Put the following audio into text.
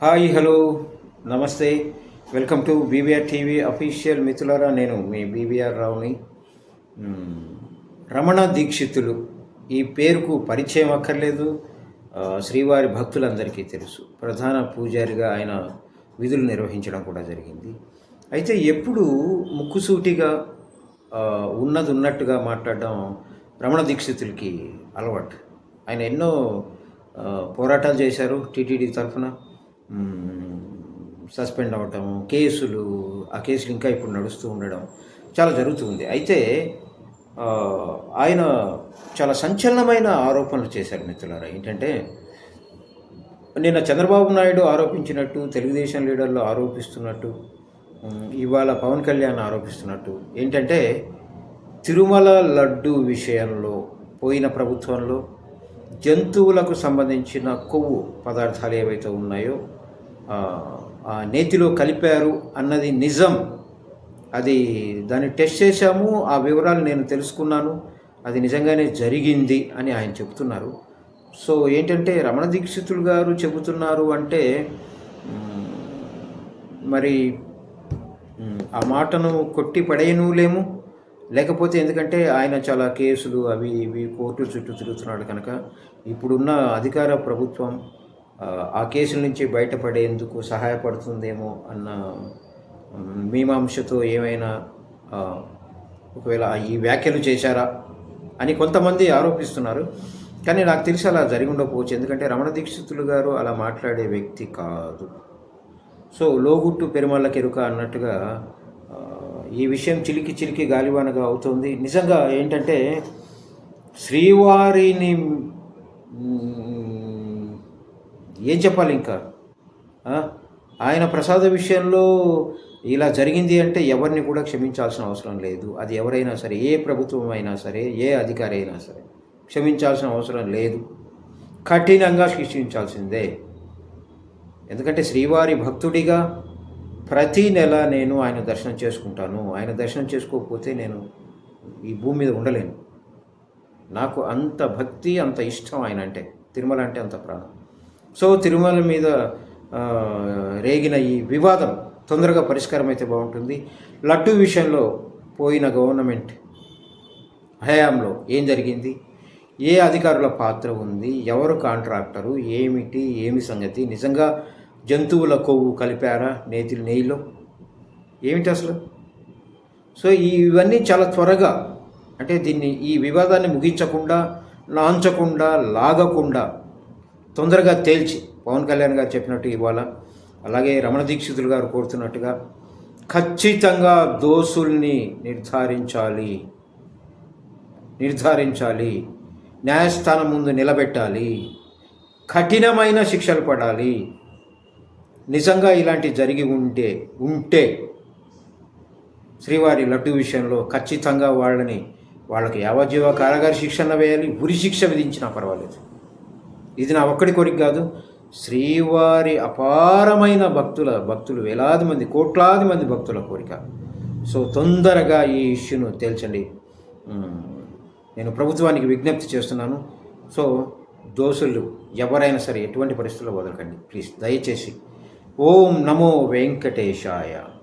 Hi hello నమస్తే. Welcome to BBR TV official మిత్రులారా నేను మీ బీబీఆర్ రావుని. రమణ దీక్షితులు ఈ పేరుకు పరిచయం అక్కర్లేదు. శ్రీవారి భక్తులందరికీ తెలుసు. ప్రధాన పూజారిగా ఆయన విధులు నిర్వహించడం కూడా జరిగింది. అయితే ఎప్పుడు ముక్కుసూటిగా ఉన్నది ఉన్నట్టుగా మాట్లాడడం రమణ దీక్షితులకి అలవాటు. ఆయన ఎన్నో పోరాటాలు చేశారు టీటీడీ తరఫున. సస్పెండ్ అవ్వటం కేసులు ఆ కేసులు ఇంకా ఇప్పుడు నడుస్తూ ఉండడం చాలా జరుగుతుంది. అయితే ఆయన చాలా సంచలనమైన ఆరోపణలు చేశారు మిత్రులారా. ఏంటంటే నిన్న చంద్రబాబు నాయుడు ఆరోపించినట్టు తెలుగుదేశం లీడర్లు ఆరోపిస్తున్నట్టు ఇవాళ పవన్ కళ్యాణ్ ఆరోపిస్తున్నట్టు. ఏంటంటే తిరుమల లడ్డు విషయంలో పోయిన ప్రభుత్వంలో జంతువులకు సంబంధించిన కొవ్వు పదార్థాలు ఏవైతే ఉన్నాయో ఆ, నేతిలో కలిపారు అన్నది నిజం. అది దాన్ని టెస్ట్ చేశాము ఆ వివరాలు నేను తెలుసుకున్నాను అది నిజంగానే జరిగింది అని ఆయన చెబుతున్నారు. సో ఏంటంటే రమణ దీక్షితులు గారు చెబుతున్నారు అంటే మరి ఆ మాటను కొట్టి పడేయనులేము. లేకపోతే ఎందుకంటే ఆయన చాలా కేసులు అవి ఇవి కోర్టుల చుట్టూ తిరుగుతున్నాడు కనుక ఇప్పుడున్న అధికార ప్రభుత్వం ఆ, కేసుల నుంచి బయటపడేందుకు సహాయపడుతుందేమో అన్న మీమాంసతో ఏమైనా ఒకవేళ ఈ వ్యాఖ్యలు చేశారా అని కొంతమంది ఆరోపిస్తున్నారు. కానీ నాకు తెలిసి అలా జరిగి ఉండకపోవచ్చు. ఎందుకంటే రమణ దీక్షితులు గారు అలా మాట్లాడే వ్యక్తి కాదు. సో లోగుట్టు పెరుమళ్ళ కెరుక అన్నట్టుగా ఈ విషయం చిలికి చిలికి గాలివానగా అవుతుంది. నిజంగా ఏంటంటే శ్రీవారిని ఏం చెప్పాలి ఇంకా? ఆయన ప్రసాద విషయంలో ఇలా జరిగింది అంటే ఎవరిని కూడా క్షమించాల్సిన అవసరం లేదు. అది ఎవరైనా సరే ఏ ప్రభుత్వం అయినా సరే ఏ అధికారి అయినా సరే క్షమించాల్సిన అవసరం లేదు. కఠినంగా శిక్షించాల్సిందే. ఎందుకంటే శ్రీవారి భక్తుడిగా ప్రతి నెల నేను ఆయన దర్శనం చేసుకుంటాను. ఆయన దర్శనం చేసుకోకపోతే నేను ఈ భూమి మీద ఉండలేను. నాకు అంత భక్తి అంత ఇష్టం ఆయన అంటే. తిరుమల అంటే అంత ప్రాణం. సో తిరుమల మీద రేగిన ఈ వివాదం తొందరగా పరిష్కారం అయితే బాగుంటుంది. లడ్డు విషయంలో పోయిన గవర్నమెంట్ హయాంలో ఏం జరిగింది? ఏ అధికారుల పాత్ర ఉంది? ఎవరు కాంట్రాక్టరు? ఏమిటి? ఏమి సంగతి? నిజంగా జంతువుల కొవ్వు కలిపారా నేతి నెయ్యిలో? ఏమిటి అసలు? సో ఇవన్నీ చాలా త్వరగా అంటే దీన్ని ఈ వివాదాన్ని ముగించకుండా లాంచకుండా లాగకుండా తొందరగా తేల్చి పవన్ కళ్యాణ్ గారు చెప్పినట్టు ఇవాళ అలాగే రమణ దీక్షితులు గారు కోరుతున్నట్టుగా ఖచ్చితంగా దోషుల్ని నిర్ధారించాలి. నిర్ధారించాలి. న్యాయస్థానం ముందు నిలబెట్టాలి. కఠినమైన శిక్షలు పడాలి. నిజంగా ఇలాంటి జరిగి ఉంటే ఉంటే శ్రీవారి లడ్డు విషయంలో ఖచ్చితంగా వాళ్ళని వాళ్ళకి యావజ్జీవ కారాగార శిక్షణ వేయాలి ఉరి శిక్ష విధించినా పర్వాలేదు. ఇది నా ఒక్కడి కోరిక కాదు. శ్రీవారి అపారమైన భక్తుల భక్తులు వేలాది మంది కోట్లాది మంది భక్తుల కోరిక. సో తొందరగా ఈ ఇష్యూను తేల్చండి. నేను ప్రభుత్వానికి విజ్ఞప్తి చేస్తున్నాను. సో దోషులు ఎవరైనా సరే ఎటువంటి పరిస్థితుల్లో వదలకండి. ప్లీజ్ దయచేసి ఓం నమో వెంకటేశాయ.